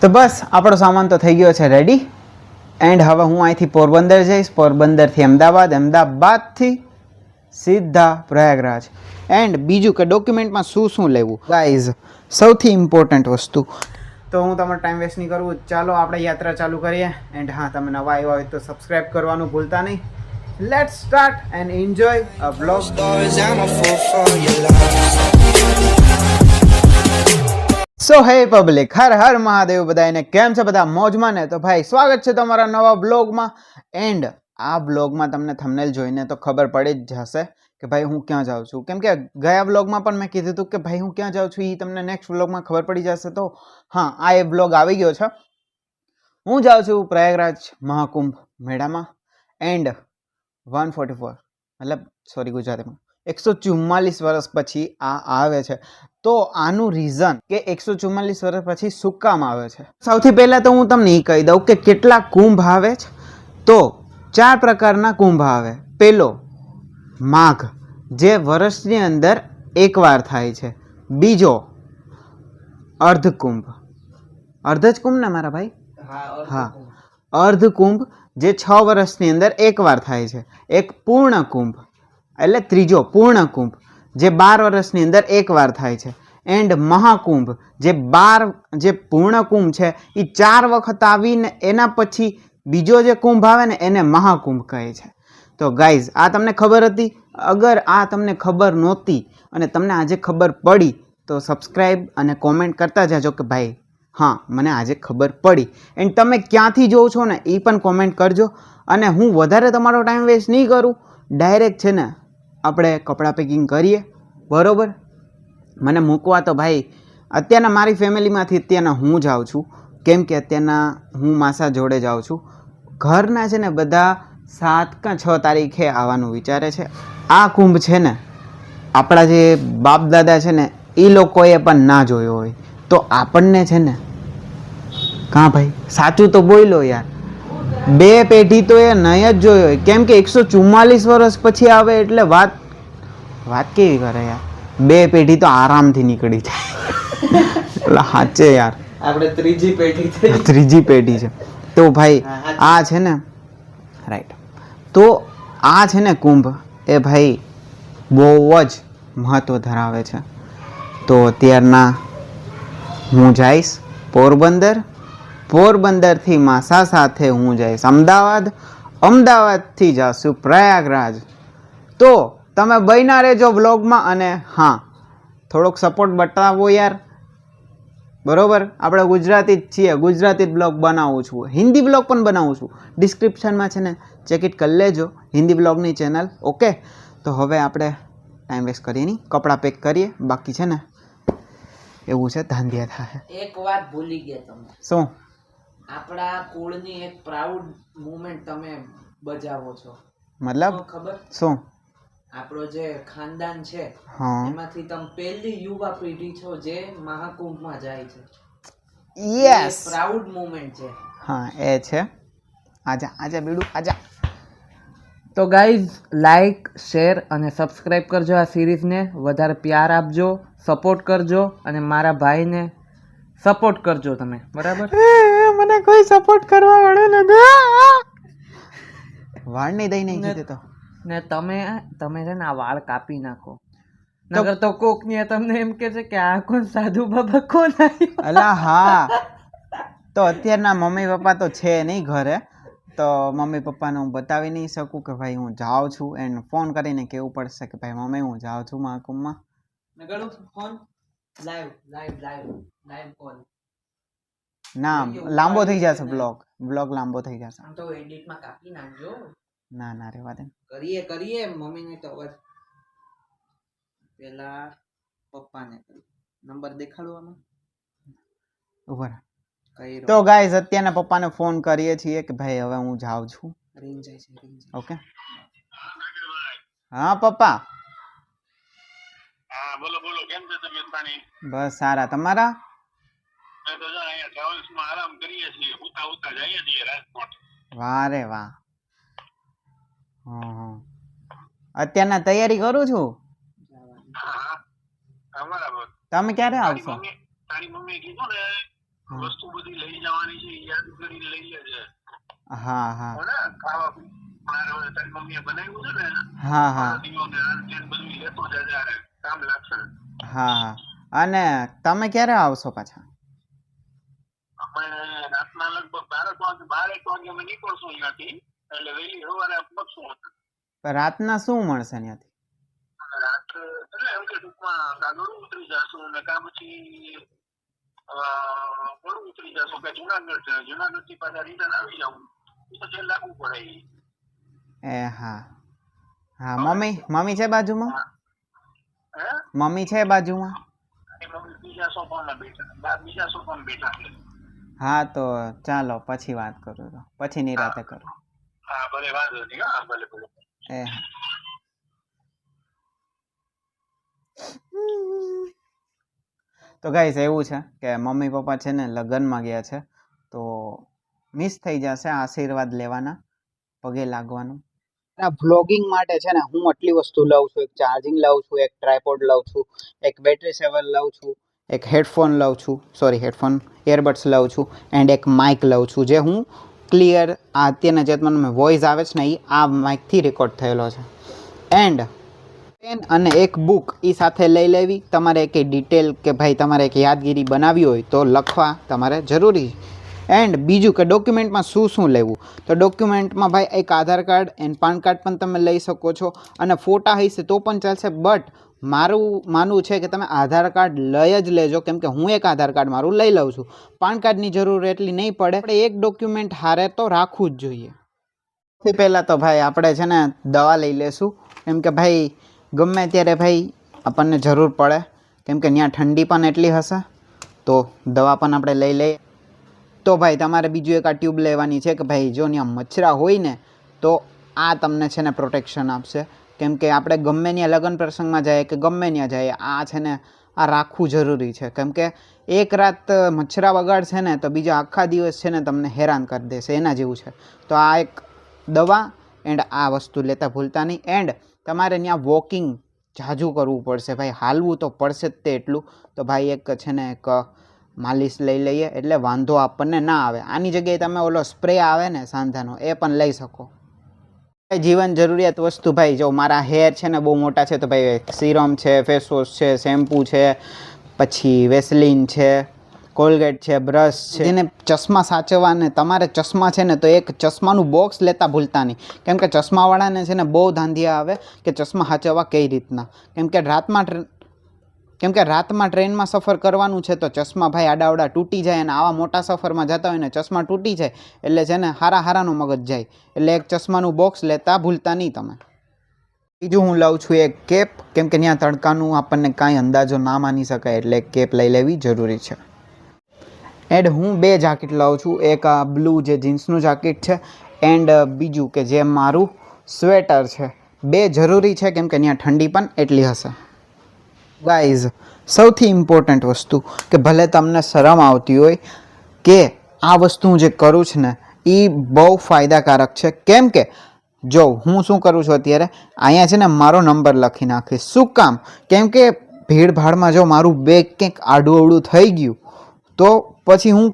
તો બસ, આપણો સામાન તો થઈ ગયો છે રેડી એન્ડ હવે હું અહીંથી પોરબંદર જઈશ. પોરબંદરથી અમદાવાદ, અમદાવાદથી સીધા પ્રયાગરાજ. એન્ડ બીજું કે ડોક્યુમેન્ટમાં શું શું લેવું? ગાઈઝ સૌથી ઇમ્પોર્ટન્ટ વસ્તુ. તો હું તમારો ટાઈમ વેસ્ટ નહીં કરું. ચાલો, આપણે યાત્રા ચાલુ કરીએ. એન્ડ હા, તમે નવા આવ્યા હોય તો સબસ્ક્રાઈબ કરવાનું ભૂલતા નહીં. Let's start and enjoy a blog so hey public Har Har Mahadev બધાને કેમ છે બધા? મોજમાં ને? તો ભાઈ, સ્વાગત છે તમારા નવા બ્લોગમાં એન્ડ આ બ્લોગમાં તમને થંબનેલ જોઈને તો ખબર પડી જ જશે કે ભાઈ, હું ક્યાં જાઉં છું. કેમ કે ગયા બ્લોગમાં પણ મેં કીધું હતું કે ભાઈ, હું ક્યાં જાઉં છું એ તમને નેક્સ્ટ બ્લોગમાં ખબર પડી જશે તો હા, આ એ બ્લોગ આવી ગયો છે. હું જાઉં છું પ્રયાગરાજ મહાકુંભ મેળામાં. એન્ડ વન ફોર્ટી ફોર મતલબ સોરી ગુજરાતીમાં. એકસો ચુમ્માલીસ વર્ષ પછી આ આવે છે. તો આનું રીઝન કે એકસો ચુમ્માલીસ વર્ષ પછી શું કામ આવે છે? સૌથી પહેલાં તો હું તમને એ કહી દઉં કે કેટલા કુંભ આવે છે? તો ચાર પ્રકારના કુંભ આવે. પેલો માઘ જે વર્ષની અંદર એકવાર થાય છે. બીજો અર્ધકુંભ. અર્ધ જ કુંભ ને મારા ભાઈ? હા. અર્ધકુંભ જે છ વર્ષની અંદર એકવાર થાય છે. એક પૂર્ણ કુંભ. એટલે ત્રીજો પૂર્ણ કુંભ જે બાર વર્ષની અંદર એકવાર થાય છે. એન્ડ મહાકુંભ, જે બાર, જે પૂર્ણ કુંભ છે એ ચાર વખત આવીને એના પછી બીજો જે કુંભ આવે ને, એને મહાકુંભ કહે છે. તો ગાઈઝ આ તમને ખબર હતી? અગર આ તમને ખબર નહોતી અને તમને આજે ખબર પડી, તો સબસ્ક્રાઈબ અને કોમેન્ટ કરતા જાજો કે ભાઈ, હા, મને આજે ખબર પડી. એન્ડ તમે ક્યાંથી જોવો છો ને એ પણ કોમેન્ટ કરજો. અને હું વધારે તમારો ટાઈમ વેસ્ટ નહીં કરું. ડાયરેક્ટ છે ને આપણે કપડાં પેકિંગ કરીએ. બરાબર? મને મૂકવા તો ભાઈ, અત્યારના મારી ફેમિલીમાંથી અત્યારના હું જાઉં છું. કેમ કે અત્યારના હું માસા જોડે જાઉં છું. ઘરના છે ને બધા સાત કે છ તારીખે આવવાનું વિચારે છે. આ કુંભ છે ને, આપણા જે બાપ દાદા છે ને, એ લોકોએ પણ ના જોયો હોય. તો આપણને છે ને, કાં ભાઈ? સાચું તો બોલો યાર. બે પેઢી તો એ નહીં જ જોયો કેમ કે એકસો ચુમ્માલીસ વર્ષ પછી આવે એટલે વાત વાત કેવી કરે યાર? બે પેઢી તો આરામથી નીકળી જાય. એટલે સાચે યાર. આપણે ત્રીજી પેઢી ત્રીજી પેઢી છે. તો ભાઈ આ છે ને રાઈટ તો આ છે ને કુંભ એ ભાઈ બહુ જ મહત્ત્વ ધરાવે છે. તો અત્યારના હું જઈશ પોરબંદર પોરબંદરથી માસા સાથે હું જઈશ. અમદાવાદ? અમદાવાદથી જાશું પ્રયાગરાજ. તો તમે બન્યા રહેજો વ્લોગમાં અને હા થોડોક સપોર્ટ બતાવો યાર. બરોબર? આપણે ગુજરાતી જ છીએ. ગુજરાતી જ બ્લોગ બનાવું છું. હિન્દી બ્લોગ પણ બનાવું છું. ડિસ્ક્રિપ્શનમાં છે ને ચેક ઇટ કરી લેજો. હિન્દી બ્લોગની ચેનલ. ઓકે? તો હવે આપણે ટાઈમ વેસ્ટ કરીએ નહીં. કપડાં પેક કરીએ. બાકી છે ને એવું છે ધાંધિયા થાય. એક વાત ભૂલી ગયા તમે. શું? આપણા કુળની એક પ્રાઉડ મુમેન્ટ તમે બજાવો છો. મતલબ? ખબર? શું? આપણો જે ખાનદાન છે એમાંથી તમે પહેલી યુવા પેઢી છો જે મહાકુંભમાં જાય છે. યસ પ્રાઉડ મુમેન્ટ છે. હા એ છે. આજા આજા બીડું આજા. તો ગાઈઝ લાઈક શેર અને સબસ્ક્રાઈબ કરજો આ સિરીઝને વધારે પ્યાર આપજો સપોર્ટ કરજો અને મારા ભાઈને સપોર્ટ કરજો તમે. બરાબર? મને કોઈ સપોર્ટ કરવા વાળો નથી. વાળ નહીં દઈ નહીં કીધે તો. ને તમે તમે છે ને આ વાળ કાપી નાખો. નગર તો કોક ને તમને એમ કે છે કે આ કોણ સાધુ બાબા કોણ અલા હા. તો અત્યારના મમ્મી પપ્પા તો છે નહીં ઘરે. તો મમ્મી પપ્પાને હું બતાવી નહીં શકું કે ભાઈ હું જાઉં છું એન્ડ ફોન કરીને કહેવું પડશે કે ભાઈ મમ્મી હું જાઉં છું મહાકુંભમાં. Phone? Live live live live call ના લાંબો થઈ જશે બ્લોગ બ્લોગ લાંબો થઈ જશે. આમ તો એડિટમાં કાપી નાખજો. ના ના રેવા દે. કરીએ કરીએ. મમ્મીને તો અવાજ પેલા પપ્પા ને નંબર દેખાડવાનો ઊભા તો ગાઈઝ અત્યારના પપ્પાને ફોન કરીએ છીએ કે ભાઈ હવે હું જાઉં છું. રિંગ જાય છે રિંગ ઓકે હા પપ્પા. હા બોલો બોલો. કેમ છે તમે પાણી બસ સારા. તમારા અમે તો જો અહીંયા ટ્રાવેલ્સમાં આરામ કરીએ છીએ ઉતા ઉતા જઈએ છીએ રાજકોટ. વાહ રે. અત્યારના તૈયારી કરું છું? તમે ક્યારે આવશો? તારી મમ્મી કીધું ને વસ્તુ બધી લઈ જવાની છે યાદ કરીને લઈ લેજે. હા હા. ખાવા મારે તારી મમ્મીએ બનાવ્યું છે ને હા હા. બધું લેતો જજે. કામ લાગશે. હા હા. અને તમે ક્યારે આવશો પાછા અમે રાતના લગભગ વાગે બારેક વાગે અમે નીકળશું અહીંયાથી એટલે વહેલી સવારે પહોંચશું પણ રાતના શું મળશે અહીંયાથી રાત એટલે એમ કે ટૂંકમાં કાગળ ઉતરી જશું અને કા પછી અ, ઉતરી જશું કે જુનાગઢ જુનાગઢથી પાછા રિટર્ન આવી જાઉં. તો જે લાગુ પડે એ હા. હા મમ્મી મમ્મી છે બાજુમાં? હે. મમ્મી છે બાજુમાં? મમ્મી બીજા સોફામાં બેઠા બીજા સોફામાં બેઠા છે. હા તો ચાલો પછી વાત કરું તો. પછી નિરાતે કરું. હા ભલે વાંધો નહીં હા ભલે ભલે. એ. હા તો ગાઈસ એવું છે કે મમ્મી પપ્પા છે ને લગ્નમાં ગયા છે તો મિસ થઈ જશે આશીર્વાદ લેવાના પગે લાગવાનું. આ બ્લોગિંગ માટે છે ને હું આટલી વસ્તુ લઉં છું એક ચાર્જિંગ લઉં છું એક ટ્રાયપોડ લઉં છું એક બેટરી સેવર લઉં છું એક હેડફોન લઉં છું સોરી હેડફોન એરબડ્સ લઉં છું એન્ડ એક માઇક લઉં છું, જે હું ક્લિયર આ અત્યારના જે મને વોઇસ આવે છે ને એ આ માઇકથી રેકોર્ડ થયેલો છે. એન્ડ પેન અને એક બુક એ સાથે લઈ લેવી, તમારે એક ડિટેલ કે ભાઈ તમારે એક યાદગીરી બનાવવી હોય તો લખવા તમારે જરૂરી એન્ડ બીજું કે ડોક્યુમેન્ટમાં શું શું લેવું? તો ડોક્યુમેન્ટમાં ભાઈ એક Aadhaar card and PAN card પણ તમે લઈ શકો છો, અને ફોટા હશે તો પણ ચાલશે બટ મારું માનવું છે કે તમે આધાર કાર્ડ લઈ જ લેજો, કેમ કે હું એક આધાર કાર્ડ મારું લઈ લઉં છું. પાન કાર્ડની જરૂર એટલી નહીં પડે. આપણે એક ડોક્યુમેન્ટ હારે તો રાખવું જ જોઈએ. સૌથી પહેલાં તો ભાઈ આપણે છે ને દવા લઈ લેશું. કેમ કે ભાઈ ગમે ત્યારે ભાઈ આપણને જરૂર પડે. કેમ કે ત્યાં ઠંડી પણ એટલી હશે, તો દવા પણ આપણે લઈ લઈએ. તો ભાઈ તમારે બીજું એક આ ટ્યુબ લેવાની છે કે ભાઈ જો ત્યાં મચ્છરા હોય ને, તો આ તમને છે ને પ્રોટેક્શન આપશે. કેમ કે આપણે ગમે ત્યાં લગ્ન પ્રસંગમાં જાય કે ગમે ત્યાં જાય આ છે ને, આ રાખવું જરૂરી છે. કેમ કે એક રાત મચ્છરા બગાડશે ને, તો બીજા આખા દિવસ છે ને તમને હેરાન કરી દેશે. એના જેવું છે. તો આ એક દવા એન્ડ આ વસ્તુ લેતા ભૂલતા નહીં. એન્ડ તમારે ત્યાં વોકિંગ જાજુ કરવું પડશે. ભાઈ, હાલવું તો પડશે જ તે એટલું. તો ભાઈ, એક છે ને, એક માલિશ લઈ લઈએ. એટલે વાંધો આપણને ના આવે. આની જગ્યાએ તમે ઓલો સ્પ્રે આવે ને સાંધાનો, એ પણ લઈ શકો. જીવન જરૂરિયાત વસ્તુ ભાઈ, જો મારા હેર છે ને બહુ મોટા છે, તો ભાઈ સિરમ છે ફેસ વોશ છે શેમ્પૂ છે, પછી વેસલીન છે કોલગેટ છે બ્રશ છે. જેને ચશ્મા સાચવવા ને તમારે ચશ્મા છે ને, તો એક ચશ્માનું બોક્સ લેતા ભૂલતા નહીં. કેમ કે ચશ્માવાળાને છે ને બહુ ધાંધિયા આવે કે ચશ્મા સાચવવા કઈ રીતના. કેમ કે રાતમાં કેમ કે રાતમાં ટ્રેનમાં સફર કરવાનું છે તો ચશ્મા ભાઈ આડાવડા તૂટી જાય અને આવા મોટા સફરમાં જતા હોય ને ચશ્મા તૂટી જાય, એટલે છે ને હારા હારાનું મગજ જાય. એટલે એક ચશ્માનું બોક્સ લેતા ભૂલતા નહીં તમે. બીજું હું લઉં છું એક કેપ કેમ કે ત્યાં તડકાનું આપણને કાંઈ અંદાજો ના માની શકાય, એટલે એક કેપ લઈ લેવી જરૂરી છે. એન્ડ હું બે જાકેટ લઉં છું, એક આ બ્લુ જે જીન્સનું જાકેટ છે, એન્ડ બીજું કે જે મારું સ્વેટર છે. બે જરૂરી છે કેમ કે ત્યાં ઠંડી પણ એટલી હશે. ગાઈઝ સૌથી ઇમ્પોર્ટન્ટ વસ્તુ કે ભલે તમને શરમ આવતી હોય કે આ વસ્તુ હું જે કરું છું ને એ બહુ ફાયદાકારક છે. કેમ કે જો હું શું કરું છું અત્યારે? અહીંયા છે ને મારો નંબર લખી નાખીશ. શું કામ? કેમ કે ભીડભાડમાં જો મારું બેગ કંઈક આડું અવડું થઈ ગયું, તો પછી હું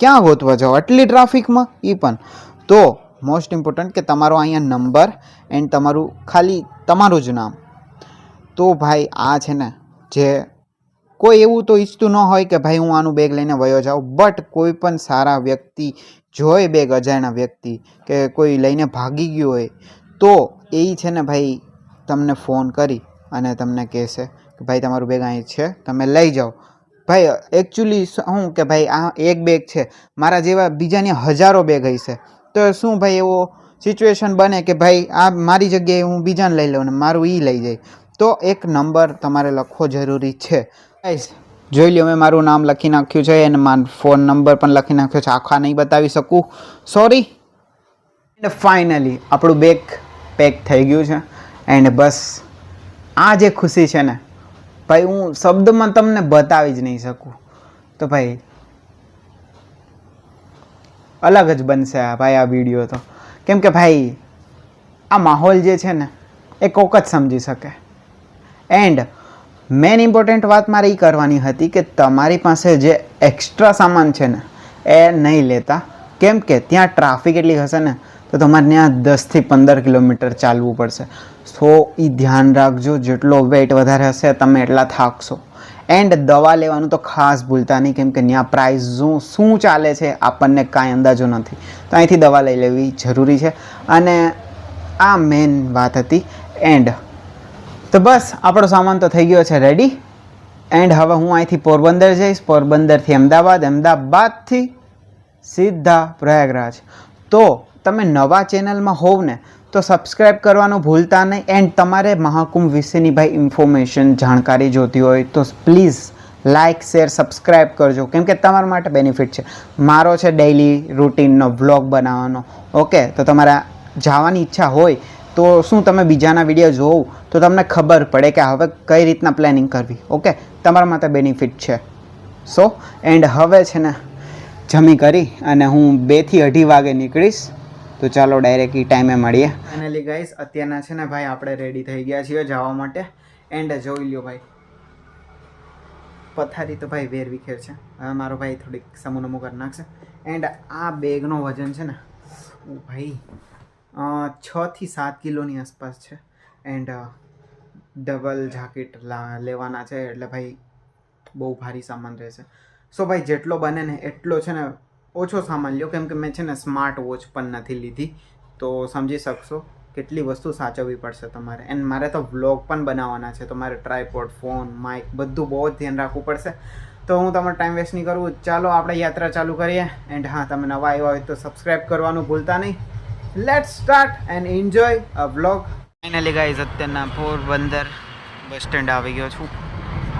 ક્યાં ગોતવા જાઉં? આટલી ટ્રાફિકમાં? એ પણ. તો મોસ્ટ ઇમ્પોર્ટન્ટ કે તમારો અહીંયા નંબર એન્ડ તમારું ખાલી, તમારું જ નામ. તો ભાઈ આ છે ને જે કોઈ એવું તો ઈચ્છતું ન હોય કે ભાઈ હું આનું બેગ લઈને વયો જાઉં. બટ કોઈ પણ સારા વ્યક્તિ જોઈ બેગ અજાણ્યા વ્યક્તિ કે કોઈ લઈને ભાગી ગયું હોય, તો એ છે ને ભાઈ તમને ફોન કરી અને તમને કહેશે કે ભાઈ તમારું બેગ અહીં છે, તમે લઈ જાઓ. ભાઈ એકચ્યુઅલી શું કે ભાઈ આ એક બેગ છે, મારા જેવા બીજાની હજારો બેગ હશે. તો શું ભાઈ એવો સિચ્યુએશન બને કે ભાઈ આ મારી જગ્યાએ હું બીજાને લઈ લઉં ને મારું એ લઈ જાય. તો એક નંબર તમારે લખવો જરૂરી છે. જોઈ લ્યો મેં મારું નામ લખી નાખ્યું છે અને મારો ફોન નંબર પણ લખી નાખ્યો છે. આખા નહીં બતાવી શકું. સોરી એન્ડ ફાઇનલી આપણું બેગ પેક થઈ ગયું છે. એન્ડ બસ, આ જે ખુશી છે ને, ભાઈ હું શબ્દમાં તમને બતાવી જ નહીં શકું. તો ભાઈ, અલગ જ બનશે આ ભાઈ આ વીડિયો તો. કેમ કે ભાઈ, આ માહોલ જે છે ને, એ કોક જ સમજી શકે. એન્ડ મેન ઇમ્પોર્ટન્ટ વાત મારે એ કરવાની હતી કે તમારી પાસે જે એક્સ્ટ્રા સામાન છે ને, એ નહીં લેતા. કેમ કે ત્યાં ટ્રાફિક એટલી હશે ને, તો તમારે ત્યાં દસથી પંદર કિલોમીટર ચાલવું પડશે. સો એ ધ્યાન રાખજો, જેટલો વેઇટ વધારે હશે, તમે એટલા થાકશો. એન્ડ દવા લેવાનું તો ખાસ ભૂલતા નહીં, કેમ કે ત્યાં પ્રાઇસ શું ચાલે છે, આપણને કાંઈ અંદાજો નથી. તો અહીંથી દવા લઈ લેવી જરૂરી છે. અને આ મેન વાત હતી. એન્ડ તો બસ, આપણો સામાન તો થઈ ગયો છે રેડી એન્ડ હવે હું અહીંથી પોરબંદર જઈશ. પોરબંદરથી અમદાવાદ, અમદાવાદથી સીધા પ્રયાગરાજ. તો તમે નવા ચેનલમાં હોવ ને, તો સબસ્ક્રાઈબ કરવાનું ભૂલતા નહીં. એન્ડ તમારે મહાકુંભ વિશેની ભાઈ ઇન્ફોર્મેશન જાણકારી જોતી હોય તો પ્લીઝ લાઇક શેર સબસ્ક્રાઈબ કરજો. કેમ કે તમારા માટે બેનિફિટ છે. મારો છે ડેઇલી રૂટીનનો વ્લોગ બનાવવાનો. ઓકે તો તમારા જવાની ઈચ્છા હોય તો શું તમે બીજાના વીડિયો જોવો? તો તમને ખબર પડે કે હવે કઈ રીતના પ્લાનિંગ કરવી ઓકે તમારા માટે બેનિફિટ છે. સો એન્ડ હવે છે ને, જમી કરી અને હું બેથી અઢી વાગે નીકળીશ. તો ચાલો ડાયરેક્ટ એ ટાઈમે મળીએ. ફાઇનલી ગાઈસ અત્યારના છે ને ભાઈ આપણે રેડી થઈ ગયા છીએ જવા માટે. એન્ડ જોઈ લ્યો ભાઈ. પથારી તો ભાઈ વેર વિખેર છે. હવે મારો ભાઈ થોડીક સમૂહ કરી નાખશે. એન્ડ આ બેગનો વજન છે ને ભાઈ અ, છ થી સાત કિલોની આસપાસ છે. એન્ડ ડબલ જાકેટ લેવાના છે. એટલે ભાઈ બહુ ભારી સામાન રહેશે સો ભાઈ જેટલો બને ને એટલો છે ને ઓછો સામાન લ્યો. કેમ કે મેં છે ને સ્માર્ટ વોચ પણ નથી લીધી. તો સમજી શકશો કેટલી વસ્તુ સાચવવી પડશે તમારે. એન્ડ મારે તો વ્લોગ પણ બનાવવાના છે. તો મારે ટ્રાયપોડ ફોન માઇક બધું બહુ જ ધ્યાન રાખવું પડશે. તો હું તમારો ટાઈમ વેસ્ટ નહીં કરું. ચાલો આપણે યાત્રા ચાલુ કરીએ. એન્ડ હા તમે નવા આવ્યા હોય તો સબસ્ક્રાઈબ કરવાનું ભૂલતા નહીં. Let's start and enjoy a vlog finally guys અત્યારના પોરબંદર બસ સ્ટેન્ડ આવી ગયો છું.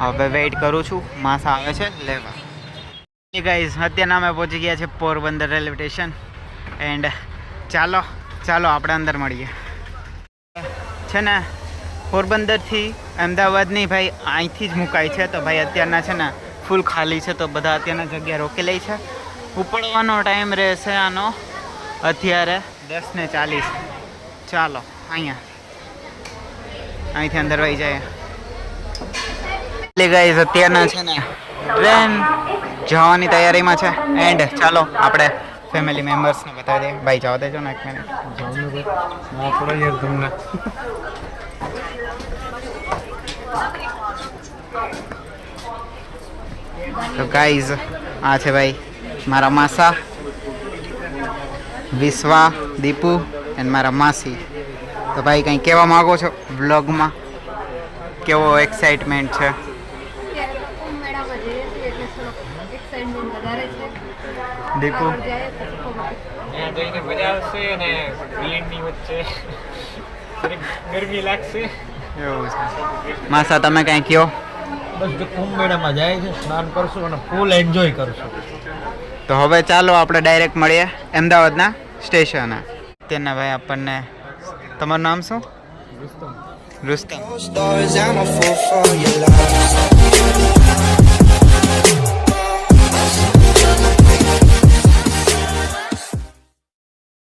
હવે વેઇટ કરું છું. માસ આવે છે, લેવા. ગાઈઝ અત્યારના અમે પહોંચી ગયા છે પોરબંદર રેલવે સ્ટેશન એન્ડ ચાલો ચાલો, આપણે અંદર મળીએ. છે ને, પોરબંદરથી અમદાવાદની ભાઈ અહીંથી જ મુકાય છે. તો ભાઈ અત્યારના છે ને ફૂલ ખાલી છે. તો બધા અત્યારના જગ્યા રોકી લે છે. ઉપડવાનો ટાઈમ રહેશે આનો અત્યારે. દસ ને ચાલીસ. ચાલો, અહીંયા. અહીંથી અંદર વહી જાય. એટલે ગાઈઝ અત્યારના છે ને, ટ્રેન જવાની તૈયારીમાં છે. એન્ડ ચાલો, આપણે ફેમિલી મેમ્બર્સને બતાવી દઈએ. ભાઈ, જવા દેજો ને એક મિનિટ તમને તો ગાઈઝ આ છે ભાઈ, મારા માસા. વિશ્વા, દીપુ એન્ડ મારા માસી. તો ભાઈ, કંઈ કહેવા માગો છો વ્લોગમાં? કેવો એક્સાઇટમેન્ટ છે? દીપુ? ગરમી એવું માસા, તમે કાંઈ કહો? બસ કુંભ મેળામાં જાય છે સ્નાન કરશું અને ફૂલ એન્જોય કરશું તો હવે ચાલો, આપણે ડાયરેક્ટ મળીએ. અમદાવાદના? સ્ટેશને. તેના ભાઈ આપણને તમારું નામ શું? રુસ્તમ. Closed